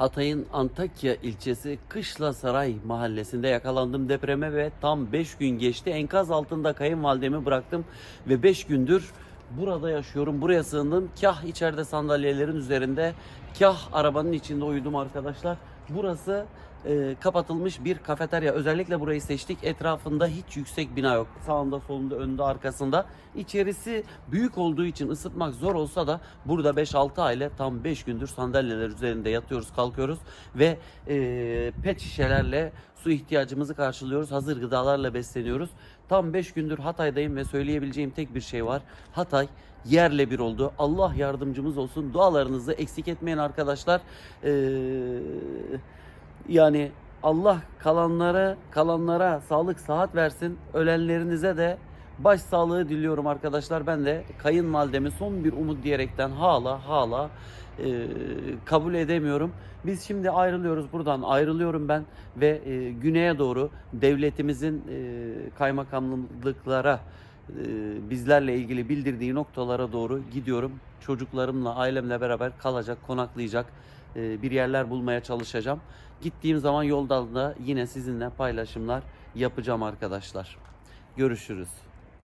Hatay'ın Antakya ilçesi Kışla Saray mahallesinde yakalandım depreme ve tam 5 gün geçti. Enkaz altında kayınvalidemi bıraktım ve 5 gündür burada yaşıyorum. Buraya sığındım. Kah içeride sandalyelerin üzerinde, kah arabanın içinde uyudum arkadaşlar. Burası e, kapatılmış bir kafeterya. Özellikle burayı seçtik. Etrafında hiç yüksek bina yok. Sağında, solunda, önünde, arkasında. İçerisi büyük olduğu için ısıtmak zor olsa da burada 5-6 aile tam 5 gündür sandalyeler üzerinde yatıyoruz, kalkıyoruz ve e, pet şişelerle su ihtiyacımızı karşılıyoruz. Hazır gıdalarla besleniyoruz. Tam 5 gündür Hatay'dayım ve söyleyebileceğim tek bir şey var. Hatay yerle bir oldu. Allah yardımcımız olsun. Dualarınızı eksik etmeyin arkadaşlar. Eee yani Allah kalanlara kalanlara sağlık sıhhat versin. Ölenlerinize de baş sağlığı diliyorum arkadaşlar. Ben de kayınvalidemi son bir umut diyerekten hala hala e, kabul edemiyorum. Biz şimdi ayrılıyoruz buradan ayrılıyorum ben ve e, güneye doğru devletimizin e, kaymakamlıklara bizlerle ilgili bildirdiği noktalara doğru gidiyorum. Çocuklarımla ailemle beraber kalacak, konaklayacak e, bir yerler bulmaya çalışacağım. Gittiğim zaman yolda da yine sizinle paylaşımlar yapacağım arkadaşlar. Görüşürüz.